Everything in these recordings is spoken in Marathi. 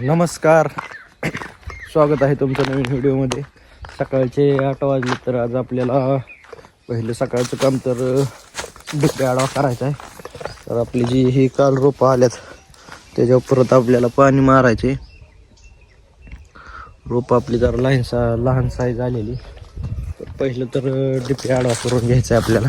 नमस्कार. स्वागत आहे तुमचं नवीन व्हिडिओमध्ये. सकाळचे आठ वाजले तर आज आपल्याला पहिलं सकाळचं काम तर डिप्पे आडवा करायचं आहे. तर आपली जी ही काल रोपं आल्यात त्याच्यावर परत आपल्याला पाणी मारायचे. रोपं आपली जरा लहान सा लहान साईज आलेली. तर पहिलं तर डिप्पे आडवा करून घ्यायचं आहे आपल्याला.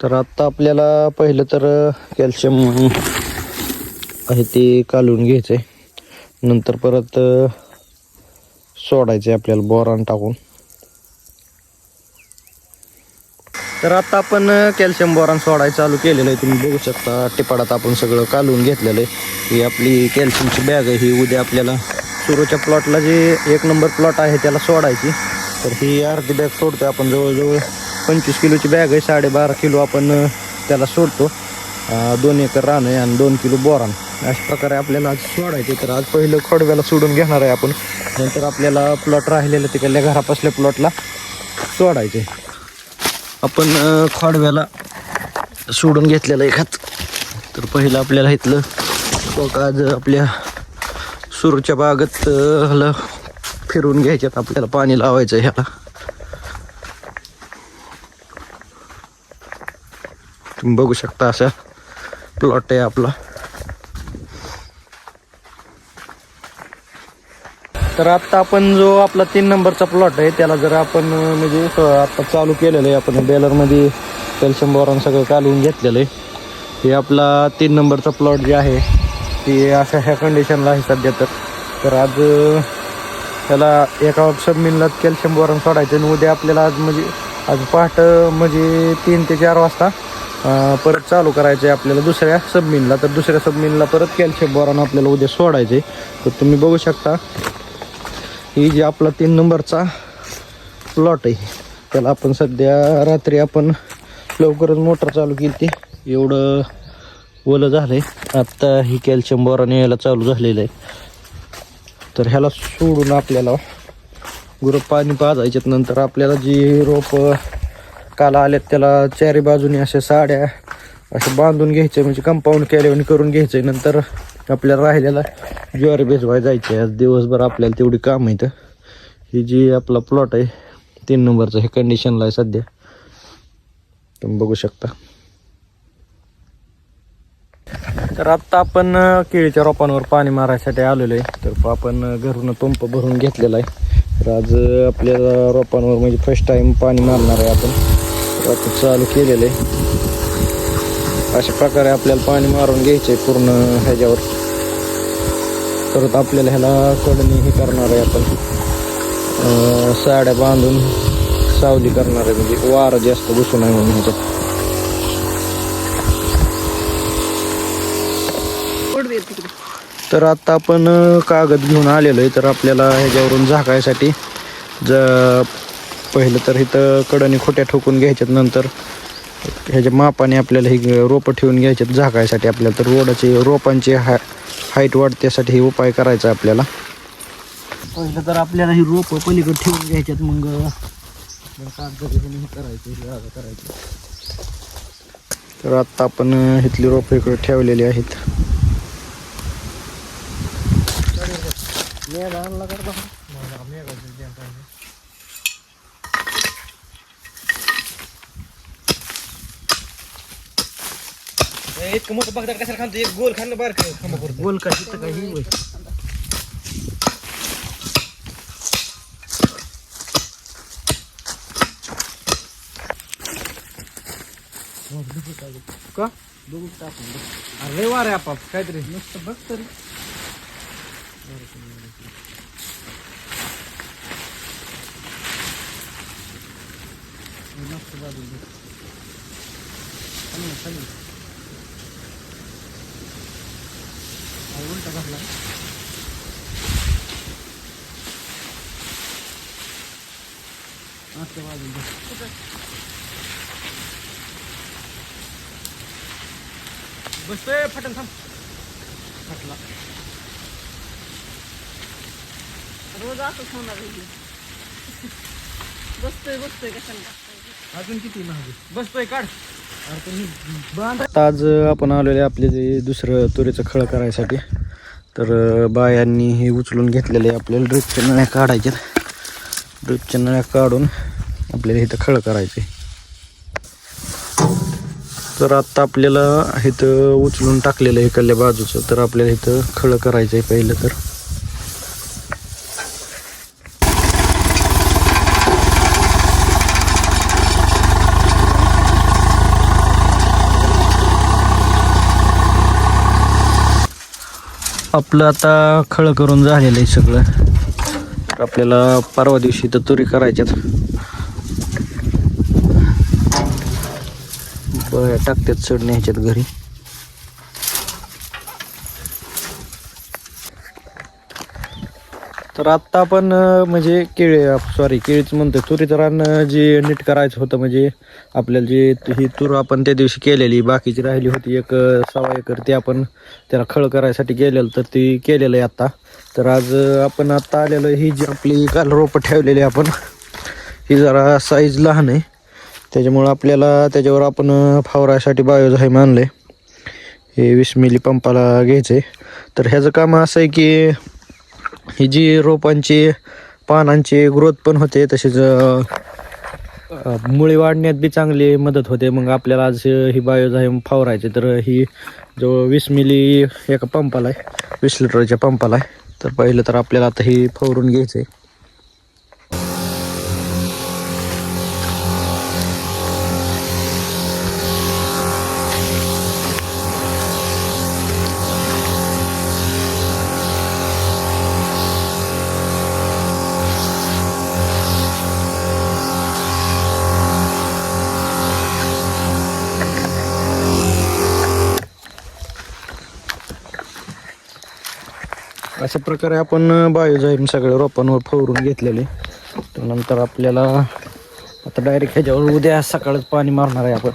तर आत्ता आपल्याला पहिलं तर कॅल्शियम आहे ते कालून घ्यायचं आहे नंतर परत सोडायचं आहे आपल्याला बोरान टाकून. तर आता आपण कॅल्शियम बोरान सोडायचं चालू केलेलं आहे. तुम्ही बघू शकता टिपाडात आपण सगळं कालून घेतलेलं आहे. ही आपली कॅल्शियमची बॅग आहे. ही उद्या आपल्याला सुरूच्या प्लॉटला जे एक नंबर प्लॉट आहे त्याला सोडायची. तर ही अर्धी बॅग सोडतोय आपण जवळजवळ. पंचवीस किलोची बॅग आहे साडेबारा किलो आपण त्याला सोडतो. दोन एकर रान आहे आणि दोन किलो बोरान अशा प्रकारे आपल्याला आज सोडायचे तर आज पहिलं खोडव्याला सोडून घेणार आहे आपण. नंतर आपल्याला प्लॉट राहिलेलं तिकडल्या घरापासल्या प्लॉटला सोडायचे आपण खोडव्याला सोडून घेतलेलं एखाद तर पहिलं आपल्याला इथलं बघ आज आपल्या सुरूच्या बागत अ, फिरून घ्यायच्यात आपल्याला पाणी लावायचं ह्याला. तुम्ही बघू शकता असा प्लॉट आहे आपला. तर आत्ता आपण जो आपला तीन नंबरचा प्लॉट आहे त्याला जर आपण म्हणजे आत्ता चालू केलेलं आहे आपण बेलरमध्ये कॅल्शियम बोरॉन सगळं कालवून घेतलेलं आहे. हे आपला तीन नंबरचा प्लॉट जे आहे ते अशा ह्या कंडिशनला आहे सध्या तर. तर आज त्याला एका सबमिनला कॅल्शियम बोरॉन सोडायचं आणि उद्या आपल्याला आज म्हणजे आज पहाट म्हणजे तीन ते चार वाजता परत चालू करायचं आहे आपल्याला दुसऱ्या सबमिनला तर दुसऱ्या सबमिनला परत कॅल्शियम बोरॉन आपल्याला उद्या सोडायचं आहे तर तुम्ही बघू शकता ही जी आपला तीन नंबरचा प्लॉट आहे त्याला आपण सध्या रात्री आपण लवकरच मोटर चालू केली ती. एवढं ओलं झालं आहे आत्ता ही कॅल्शियम बोरॉन यायला चालू झालेलं आहे. तर ह्याला सोडून आपल्याला गुरं पाणी पाजायच्यात. नंतर आपल्याला जी रोपं काल आल्यात त्याला चारी बाजूनी अशा साड्या अशा बांधून घ्यायचे म्हणजे कंपाऊंड केल्यावर करून घ्यायचे. नंतर आपल्याला राहिलेला ज्वारी भेजवाय जायचे. आज दिवसभर आपल्याला तेवढी काम आहेत ही जी आपला प्लॉट आहे तीन नंबरचा हे कंडिशनला आहे सध्या. तुम्ही बघू शकता. तर आत्ता आपण केळीच्या रोपांवर पाणी मारायसाठी आलेलो आहे तर आपण घरून पंप भरून घेतलेला आहे. तर आज आपल्या आपल्याला रोपांवर म्हणजे फर्स्ट टाइम पाणी मारणार आहे आपण. वाहतूक आता चालू केलेलं. आहे अशा प्रकारे आपल्याला पाणी मारून घ्यायचे आहे पूर्ण ह्याच्यावर. परत आपल्याला ह्याला कडणी हे करणार आहे आपण. साड्या बांधून सावली करणार आहे. म्हणजे वारं जास्त बसू नये म्हणून ह्याच्यात. तर आता आपण कागद घेऊन आलेलो आहे. तर आपल्याला ह्याच्यावरून झाकायसाठी ज पहिलं तर इथं कडणी खोट्या ठोकून घ्यायच्यात नंतर ह्याच्या मापाने आपल्याला ही रोपं ठेवून घ्यायच्यात झाकायसाठी. आपल्याला तर रोडाची रोपांची हा हाईट वाढण्यासाठी हे उपाय करायचा आपल्याला. पहिलं तर आपल्याला ही रोपं पलीकडे ठेवून घ्यायच्यात मग करायचं करायचं. तर आत्ता आपण इथली रोपं इकडे ठेवलेली आहेत. इतकं मोठं बघदार कशाला खातो एक गोल खाल्लं बार खांबा करतो बोल का तिथं काही होय. का? बघू टाकून बघ. अरे वारे आपाप काहीतरी. नुसतं बघ तरी. मस्त बघ. खाली खाली उलटा बसतोय फटन। थांब फटला। रोज असंच होणार. बसतोय बसतोय कशाला अजून किती महाग बसतोय काढ आज आपण आलेले आपले जे दुसरं तुरीचं खळ करायसाठी. तर बायांनी हे उचलून घेतलेले आपल्याला. ड्रिपच्या नळ्या काढायच्या ड्रिपच्या नळ्या काढून आपल्याला इथं खळ करायचे. तर आत्ता आपल्याला इथं उचलून टाकलेलं आहे इकडल्या बाजूचं. तर आपल्याला इथं खळ करायचं आहे पहिलं तर. आपलं आता खळ करून झालेलं आहे सगळं. तर आपल्याला परवा दिवशी तर तुरी करायच्यात. बरं टाकतात चढणे ह्याच्यात घरी. तर आत्ता आपण म्हणजे केळी सॉरी केळीच म्हणतो तुरीचं रान जे नीट करायचं होतं म्हणजे आपल्याला जे ही तूर आपण त्या दिवशी केलेली बाकीची राहिली होती एक सवा एकर ती आपण त्याला खळ करायसाठी गेलेलं तर ती केलेलं आहे आत्ता. तर आज आपण आत्ता आलेलं ही जी आपली काल रोपं ठेवलेली आपण ही जरा साईज लहान आहे. त्याच्यामुळं आपल्याला त्याच्यावर आपण अं, फवारासाठी बायोझाईम आणलं आहे हे वीस मिली पंपाला घ्यायचं आहे तर ह्याचं काम असं आहे की ही जी रोपांची पानांची ग्रोथ पण होते तसेच मुळी वाढण्यात बी चांगली मदत होते. मग आपल्याला आज ही बायोझाईम फावरायची तर ही जवळ वीस मिली एका पंपाला आहे वीस लिटरच्या पंपाला आहे तर पहिलं तर आपल्याला आता ही फवरून घ्यायचं आहे अशा प्रकारे आपण बायोजाईम सगळ्या रोपांवर फवरून घेतलेले. त्यानंतर नंतर आपल्याला आता डायरेक्ट ह्याच्यावर उद्या सकाळच पाणी मारणार आहे आपण.